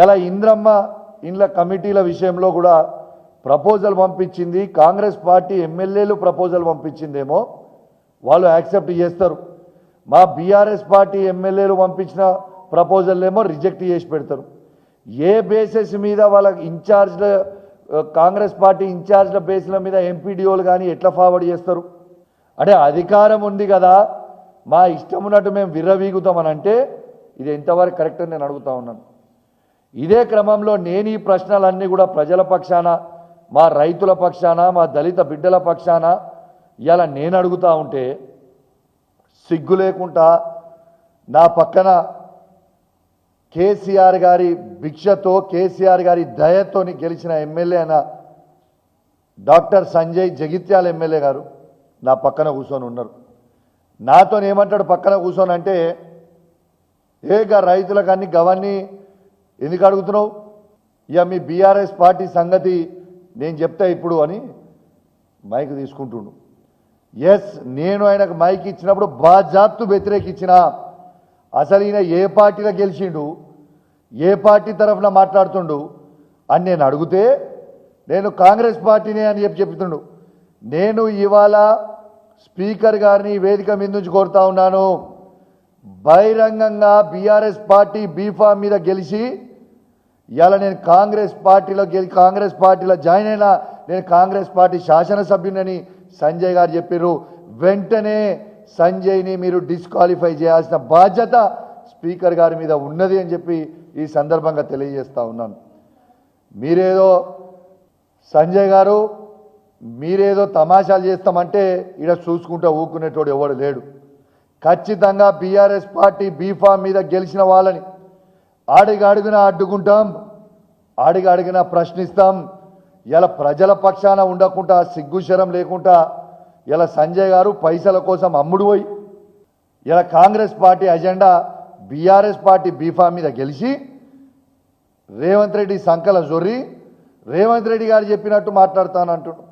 ఇలా ఇంద్రమ్మ ఇండ్ల కమిటీల విషయంలో కూడా ప్రపోజల్ పంపించింది కాంగ్రెస్ పార్టీ ఎమ్మెల్యేలు ప్రపోజల్ పంపించిందేమో వాళ్ళు యాక్సెప్ట్ చేస్తారు. మా బీఆర్ఎస్ పార్టీ ఎమ్మెల్యేలు పంపించిన ప్రపోజల్ ఏమో రిజెక్ట్ చేసి పెడతారు. ఏ బేసెస్ మీద వాళ్ళ ఇన్ఛార్జ్ల కాంగ్రెస్ పార్టీ ఇన్ఛార్జ్ల బేస్ల మీద ఎంపీడీఓలు కానీ ఎట్లా ఫార్వర్డ్ చేస్తారు? అంటే అధికారం ఉంది కదా మా ఇష్టం ఉన్నట్టు మేము విర్రవీగుతామని అంటే ఇది ఎంతవరకు కరెక్ట్ అని నేను అడుగుతా ఉన్నాను. ఇదే క్రమంలో నేను ఈ ప్రశ్నలన్నీ కూడా ప్రజల పక్షాన మా రైతుల పక్షాన మా దళిత బిడ్డల పక్షాన ఇలా నేను అడుగుతా ఉంటే సిగ్గు లేకుండా నా పక్కన కేసీఆర్ గారి భిక్షతో కేసీఆర్ గారి దయతోని గెలిచిన ఎమ్మెల్యే అయిన డాక్టర్ సంజయ్ జగిత్యాల ఎమ్మెల్యే గారు నా పక్కన కూర్చొని ఉన్నారు. నాతో ఏమంటాడు పక్కన కూర్చొని అంటే ఏగా రైతులకు అన్ని గవన్నీ ఎందుకు అడుగుతున్నావు? ఇక మీ బీఆర్ఎస్ పార్టీ సంగతి నేను చెప్తా ఇప్పుడు అని మైక్ తీసుకుంటుండు. ఎస్ నేను ఆయనకు మైక్ ఇచ్చినప్పుడు బాజాప్తు వ్యతిరేకించిన అసలు ఈయన ఏ పార్టీలో గెలిచిండు ఏ పార్టీ తరఫున మాట్లాడుతుండు అని నేను అడిగితే నేను కాంగ్రెస్ పార్టీనే అని చెప్పి చెప్తుండు. నేను ఇవాళ స్పీకర్ గారిని వేదిక మీద నుంచి కోరుతా ఉన్నాను. బహిరంగంగా బీఆర్ఎస్ పార్టీ బీఫామ్ మీద గెలిచి ఇవాళ నేను కాంగ్రెస్ పార్టీలో గెలి కాంగ్రెస్ పార్టీలో జాయిన్ అయినా నేను కాంగ్రెస్ పార్టీ శాసనసభ్యునని సంజయ్ గారు చెప్పారు వెంటనే సంజయ్ని మీరు డిస్క్వాలిఫై చేయాల్సిన బాధ్యత స్పీకర్ గారి మీద ఉన్నది అని చెప్పి ఈ సందర్భంగా తెలియజేస్తా ఉన్నాను. మీరేదో సంజయ్ గారు మీరేదో తమాషాలు చేస్తామంటే ఈడ చూసుకుంటూ ఊకునేటోడు ఎవడు లేడు. ఖచ్చితంగా బీఆర్ఎస్ పార్టీ బీఫామ్ మీద గెలిచిన వాళ్ళని ఆడిగా అడుగున అడ్డుకుంటాం ఆడిగా అడిగిన ప్రశ్నిస్తాం. ఇలా ప్రజల పక్షాన ఉండకుండా సిగ్గుశరం లేకుండా ఇలా సంజయ్ గారు పైసల కోసం అమ్ముడు పోయి ఇలా Congress party agenda BRS party B form మీద గెలిచి రేవంత్ రెడ్డి సంకల జొర్రి రేవంత్ రెడ్డి గారు చెప్పినట్టు మాట్లాడతానంటున్నాడు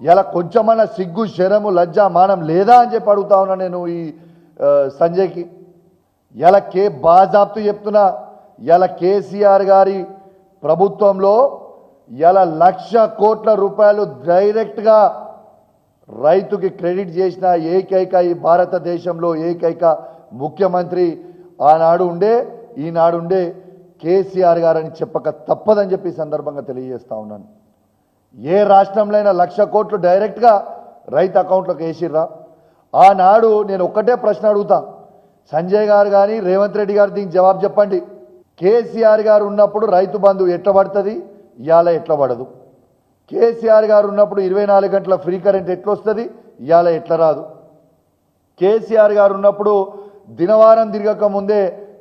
ఇలా కొంచెమన్నా సిగ్గు శరము లజ్జ మానం లేదా అని చెప్పి అడుగుతా ఉన్నా నేను ఈ సంజయ్కి ఇలా కే బాజాప్తు చెప్తున్నా ఇలా కేసీఆర్ గారి ప్రభుత్వంలో ఇలా లక్ష కోట్ల రూపాయలు డైరెక్ట్గా రైతుకి క్రెడిట్ చేసిన ఏకైక ఈ భారతదేశంలో ఏకైక ముఖ్యమంత్రి ఆనాడు ఉండే ఈనాడు ఉండే కేసీఆర్ గారని చెప్పక తప్పదని చెప్పి సందర్భంగా తెలియజేస్తా ఉన్నాను. ఏ రాష్ట్రంలో అయినా లక్ష కోట్లు డైరెక్ట్గా రైతు అకౌంట్లోకి వేసిర్రా? ఆనాడు నేను ఒక్కటే ప్రశ్న అడుగుతా. సంజయ్ గారు కానీ రేవంత్ రెడ్డి గారు దీనికి జవాబు చెప్పండి. కేసీఆర్ గారు ఉన్నప్పుడు రైతు బంధు ఎట్లా పడుతుంది? ఇవాళ ఎట్లా పడదు. కేసీఆర్ గారు ఉన్నప్పుడు ఇరవై నాలుగు గంటల ఫ్రీ కరెంట్ ఎట్లొస్తుంది? ఇవాళ ఎట్లా రాదు. కేసీఆర్ గారు ఉన్నప్పుడు దినవారం తిరగక ముందే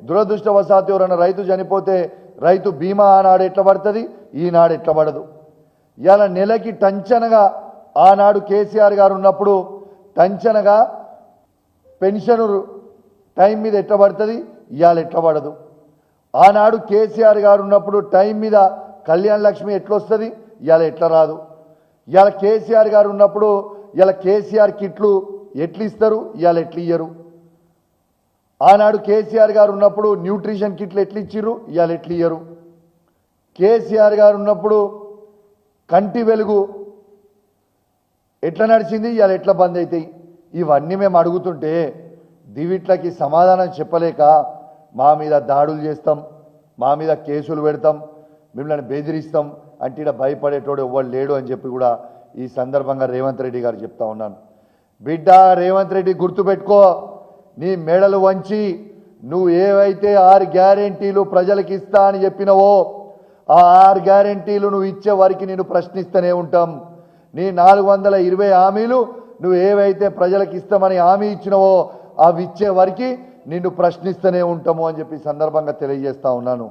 దురదృష్టవశాత్తు ఎవరైనా రైతు చనిపోతే రైతు బీమా ఆనాడు ఎట్లా పడుతుంది? ఈనాడు ఎట్లా పడదు. ఇవాళ నెలకి టంచనగా ఆనాడు కేసీఆర్ గారు ఉన్నప్పుడు టంచనగా పెన్షన్ టైం మీద ఎట్లా పడుతుంది ఇవాళ ఎట్లా పడదు ఆనాడు కేసీఆర్ గారు ఉన్నప్పుడు టైం మీద కళ్యాణ లక్ష్మి ఎట్లొస్తుంది? ఇవాళ ఎట్లా రాదు ఇవాళ కేసీఆర్ గారు ఉన్నప్పుడు ఇవాళ కేసీఆర్ కిట్లు ఎట్లు ఇస్తారు ఇవాళ ఎట్లు ఇయ్యరు ఆనాడు కేసీఆర్ గారు ఉన్నప్పుడు న్యూట్రిషన్ కిట్లు ఎట్లు ఇచ్చిర్రు ఇవాళ ఎట్లు ఇయ్యరు కేసీఆర్ గారు ఉన్నప్పుడు కంటి వెలుగు ఎట్లా నడిచింది? ఇవాళ ఎట్లా బంద్ అవుతాయి ఇవన్నీ మేము అడుగుతుంటే దివిట్లకి సమాధానం చెప్పలేక మా మీద దాడులు చేస్తాం మా మీద కేసులు పెడతాం మిమ్మల్ని బెదిరిస్తాం అంటే ఈడ భయపడేటోడు ఎవ్వడు లేడు అని చెప్పి కూడా ఈ సందర్భంగా రేవంత్ రెడ్డి గారు చెప్తా ఉన్నాను. బిడ్డ రేవంత్ రెడ్డి గుర్తుపెట్టుకో నీ మెడలు వంచి నువ్వు ఏవైతే ఆరు గ్యారెంటీలు ప్రజలకు ఇస్తా అని చెప్పినవో ఆ ఆరు గ్యారెంటీలు నువ్వు ఇచ్చే వారికి నేను ప్రశ్నిస్తూనే ఉంటాం. నీ నాలుగు వందల ఇరవై హామీలు నువ్వు ఏవైతే ప్రజలకు ఇస్తామని హామీ ఇచ్చినవో అవి ఇచ్చే వరకు నిన్ను ప్రశ్నిస్తూనే ఉంటాము అని చెప్పి సందర్భంగా తెలియజేస్తా ఉన్నాను.